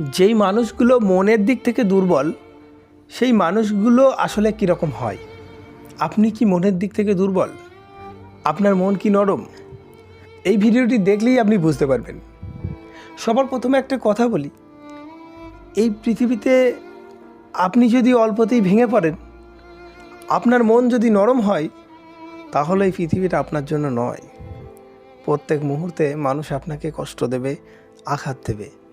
যেই মানুষগুলো মনের দিক থেকে দুর্বল, সেই মানুষগুলো আসলে কীরকম হয়? আপনি কি মনের দিক থেকে দুর্বল? আপনার মন কি নরম? এই ভিডিওটি দেখলেই আপনি বুঝতে পারবেন। সবার প্রথমে একটা কথা বলি। এই পৃথিবীতে আপনি যদি অল্পতেই ভেঙে পড়েন, আপনার মন যদি নরম হয়, তাহলে এই পৃথিবীটা আপনার জন্য নয়। প্রত্যেক মুহূর্তে মানুষ আপনাকে কষ্ট দেবে, আঘাত দেবে।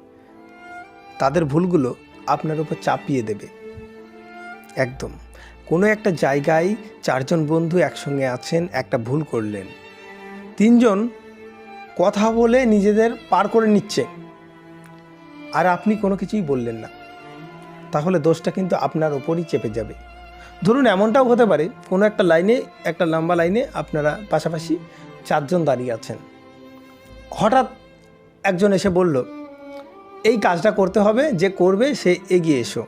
তাদের ভুলগুলো আপনার উপর চাপিয়ে দেবে। একদম। কোনো একটা জায়গায় চারজন বন্ধু একসঙ্গে আছেন, একটা ভুল করলেন। তিনজন কথা বলে নিজেদের পার করে নিচ্ছে। আর আপনি কোনো কিছুই বললেন না। তাহলে দোষটা কিন্তু আপনার ওপরই চেপে যাবে। ধরুন এমনটাও হতে পারে, কোনো একটা লাইনে, একটা লম্বা লাইনে আপনারা পাশাপাশি চারজন দাঁড়িয়ে আছেন। হঠাৎ একজন এসে বলল এই কাজটা করতে হবে, যে করবে সে এগিয়ে এসো।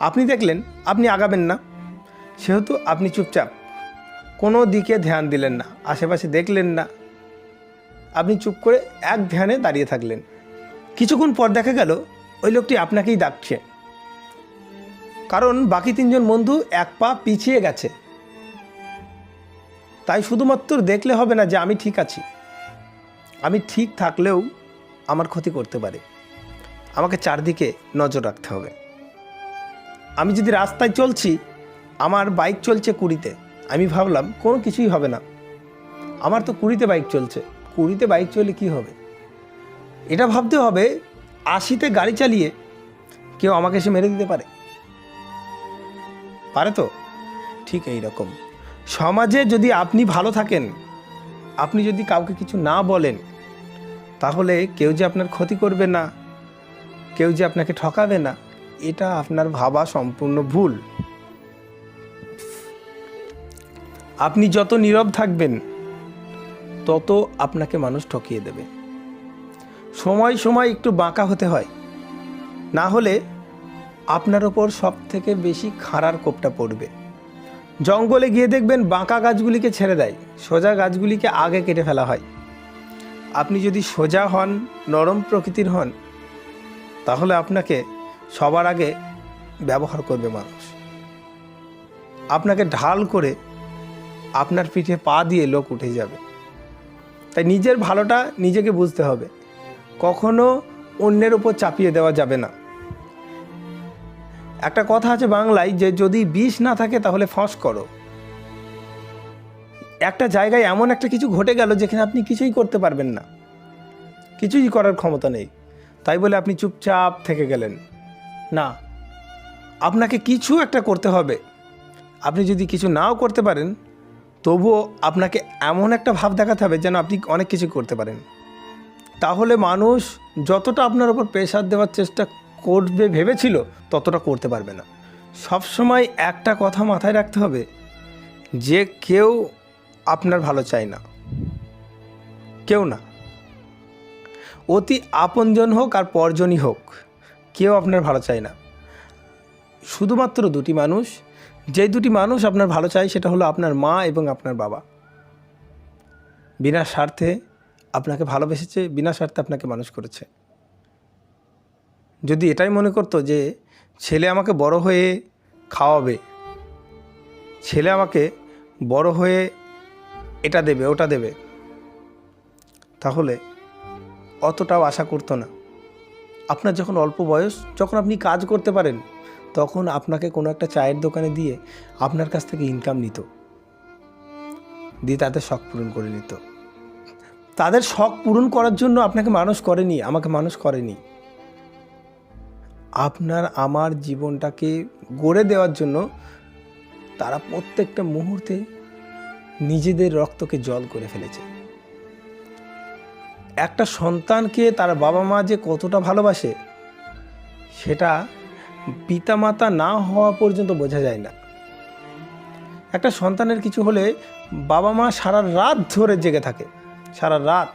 আপনি দেখলেন, আপনি আগাবেন না। সেহেতু আপনি চুপচাপ। কোনো দিকে ধ্যান দিলেন না, আশেপাশে দেখলেন না। আপনি চুপ করে এক ধ্যানে দাঁড়িয়ে থাকলেন। কিছুক্ষণ পর দেখা গেল, ওই লোকটি আপনাকেই ডাকছে। কারণ বাকি তিনজন বন্ধু এক পা পিছিয়ে গেছে। তাই শুধুমাত্র দেখলে হবে না যে আমি ঠিক আছি। আমি ঠিক থাকলেও আমার ক্ষতি করতে পারে। আমাকে চারদিকে নজর রাখতে হবে। আমি যদি রাস্তায় চলছি, আমার বাইক চলছে কুড়িতে, আমি ভাবলাম কোনো কিছুই হবে না। আমার তো কুড়িতে বাইক চলছে, কুড়িতে বাইক চললে কি হবে? এটা ভাবতে হবে, আশিতে গাড়ি চালিয়ে কেউ আমাকে এসে মেরে দিতে পারে। পারে তো? ঠিক এই রকম সমাজে যদি আপনি ভালো থাকেন, আপনি যদি কাউকে কিছু না বলেন, তাহলে কেউ যে আপনার ক্ষতি করবে না। কেউ যে আপনাকে ঠকাবে না, এটা আপনার ভাবা সম্পূর্ণ ভুল। আপনি যত নীরব থাকবেন, তত আপনাকে মানুষ ঠকিয়ে দেবে। সময় সময় একটু বাঁকা হতে হয়। না হলে আপনার ওপর সব থেকে বেশি খাড়ার কোপটা পড়বে। জঙ্গলে গিয়ে দেখবেন বাঁকা গাছগুলিকে ছেড়ে দেয়, সোজা গাছগুলিকে আগে কেটে ফেলা হয়। আপনি যদি সোজা হন, নরম প্রকৃতির হন তাহলে আপনাকে সবার আগে ব্যবহার করবে মানুষ। আপনাকে ঢাল করে আপনার পিঠে পা দিয়ে লোক উঠে যাবে। তাই নিজের ভালোটা নিজেকে বুঝতে হবে। কখনো অন্যের উপর চাপিয়ে দেওয়া যাবে না। একটা কথা আছে বাংলায় যে যদি বিষ না থাকে তাহলে ফস করো। একটা জায়গায় এমন একটা কিছু ঘটে গেল যেখানে আপনি কিছুই করতে পারবেন না। কিছুই করার ক্ষমতা নেই। তাই বলে আপনি চুপচাপ থেকে গেলেন। না, আপনাকে কিছু একটা করতে হবে। আপনি যদি কিছু নাও করতে পারেন, তবুও আপনাকে এমন একটা ভাব দেখাতে হবে যেন আপনি অনেক কিছু করতে পারেন। তাহলে মানুষ যতটা আপনার ওপর প্রেশার দেওয়ার চেষ্টা করবে, ভেবেছিল, ততটা করতে পারবে না। সবসময় একটা কথা মাথায় রাখতে হবে, যে কেউ আপনার ভালো চায় না। কেউ না। অতি আপনজন হোক আর পরজনই হোক, কেউ আপনার ভালো চায় না। শুধুমাত্র দুটি মানুষ যে দুটি মানুষ আপনার ভালো চায় সেটা হলো আপনার মা এবং আপনার বাবা। বিনা স্বার্থে আপনাকে ভালোবেসেছে, বিনা স্বার্থে আপনাকে মানুষ করেছে। যদি এটাই মনে করতো যে ছেলে আমাকে বড় হয়ে খাওয়াবে, ছেলে আমাকে বড় হয়ে এটা দেবে, ওটা দেবে, তাহলে অতটাও আশা করতো না। আপনার যখন অল্প বয়স, যখন আপনি কাজ করতে পারেন, তখন আপনাকে কোনো একটা চায়ের দোকানে দিয়ে আপনার কাছ থেকে ইনকাম নিত। দিয়ে তাদের শখ পূরণ করে নিত। তাদের শখ পূরণ করার জন্য আপনাকে মানুষ করেনি, আমাকে মানুষ করেনি। আপনার, আমার জীবনটাকে গড়ে দেওয়ার জন্য তারা প্রত্যেকটা মুহূর্তে নিজেদের রক্তকে জল করে ফেলেছে। একটা সন্তানকে তার বাবা মা যে কতটা ভালোবাসে, সেটা পিতামাতা না হওয়া পর্যন্ত বোঝা যায় না। একটা সন্তানের কিছু হলে বাবা মা সারা রাত ধরে জেগে থাকে, সারা রাত।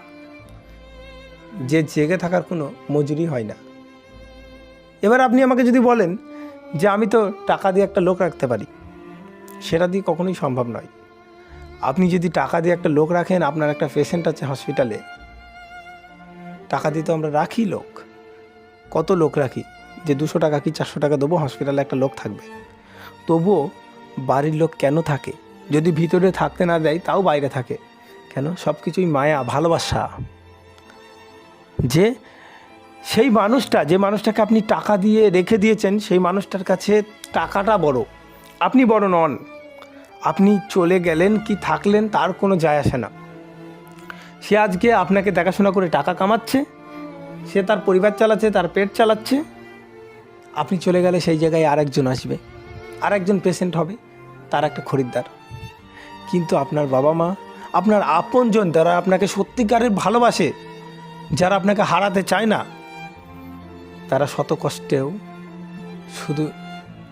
যে জেগে থাকার কোনো মজুরি হয় না। এবার আপনি আমাকে যদি বলেন যে আমি তো টাকা দিয়ে একটা লোক রাখতে পারি, সেটা দিয়ে কখনোই সম্ভব নয়। আপনি যদি টাকা দিয়ে একটা লোক রাখেন, আপনার একটা পেশেন্ট আছে হসপিটালে টাকা দিয়ে তো আমরা রাখি লোক। কত লোক রাখি? যে দুশো টাকা কি চারশো টাকা দেবো? হসপিটালে একটা লোক থাকবে। তবুও বাড়ির লোক কেন থাকে? যদি ভিতরে থাকতে না দেয়, তাও বাইরে থাকে। কেন? সব কিছুই মায়া, ভালোবাসা। যে সেই মানুষটা, যে মানুষটাকে আপনি টাকা দিয়ে রেখে দিয়েছেন, সেই মানুষটার কাছে টাকাটা বড়। আপনি বড় নন। আপনি চলে গেলেন কি থাকলেন, তার কোনো যায় আসে না। সে আজকে আপনাকে দেখাশোনা করে টাকা কামাচ্ছে, সে তার পরিবার চালাচ্ছে, তার পেট চালাচ্ছে। আপনি চলে গেলে সেই জায়গায় আরেকজন আসবে, আরেকজন পেশেন্ট হবে, তার একটা খরিদ্দার। কিন্তু আপনার বাবা মা, আপনার আপনজন যারা আপনাকে সত্যিকারের ভালোবাসে, যারা আপনাকে হারাতে চায় না, তারা শত কষ্টেও শুধু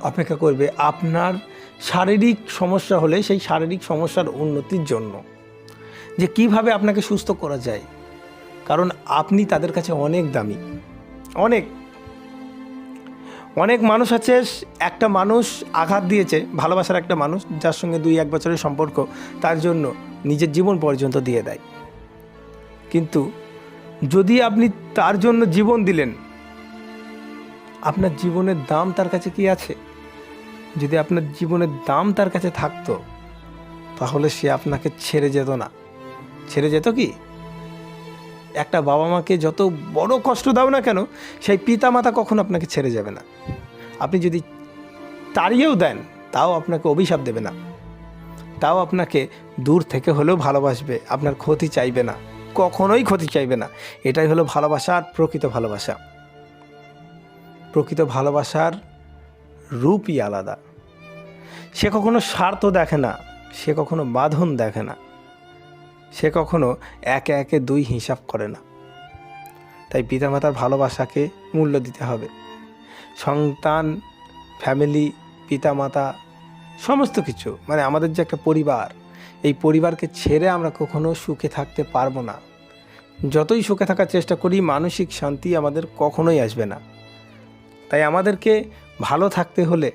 অপেক্ষা করবে আপনার শারীরিক সমস্যা হলে সেই শারীরিক সমস্যার উন্নতির জন্য। যে কীভাবে আপনাকে সুস্থ করা যায়। কারণ আপনি তাদের কাছে অনেক দামি। অনেক। অনেক মানুষ আছে, একটা মানুষ আঘাত দিয়েছে, ভালোবাসার একটা মানুষ, যার সঙ্গে দুই, এক বছরের সম্পর্ক, তার জন্য নিজের জীবন পর্যন্ত দিয়ে দেয়। কিন্তু যদি আপনি তার জন্য জীবন দিলেন, আপনার জীবনের দাম তার কাছে কি আছে? যদি আপনার জীবনের দাম তার কাছে থাকতো, তাহলে সে আপনাকে ছেড়ে যেত না। ছেড়ে যেত কি? একটা বাবা মাকে যত বড় কষ্ট দাও না কেন, সেই পিতা মাতা কখনো আপনাকে ছেড়ে যাবে না। আপনি যদি তাড়িয়েও দেন, তাও আপনাকে অভিশাপ দেবে না। তাও আপনাকে দূর থেকে হলেও ভালোবাসবে, আপনার ক্ষতি চাইবে না, কখনোই ক্ষতি চাইবে না। এটাই হলো ভালোবাসার প্রকৃত ভালোবাসা। প্রকৃত ভালোবাসার রূপই আলাদা। সে কখনো স্বার্থ দেখে না, সে কখনো বাঁধন দেখে না। সে কখনো একে একে দুই হিসাব করে না। তাই পিতামাতার ভালোবাসাকে মূল্য দিতে হবে। সন্তান, ফ্যামিলি, পিতামাতা, সমস্ত কিছু মানে আমাদের যে একটা পরিবার, এই পরিবারকে ছেড়ে আমরা কখনো সুখে থাকতে পারব না। যতই সুখে থাকার চেষ্টা করি, মানসিক শান্তি আমাদের কখনোই আসবে না। তাই আমাদেরকে ভালো থাকতে হলে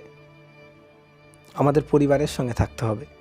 আমাদের পরিবারের সঙ্গে থাকতে হবে।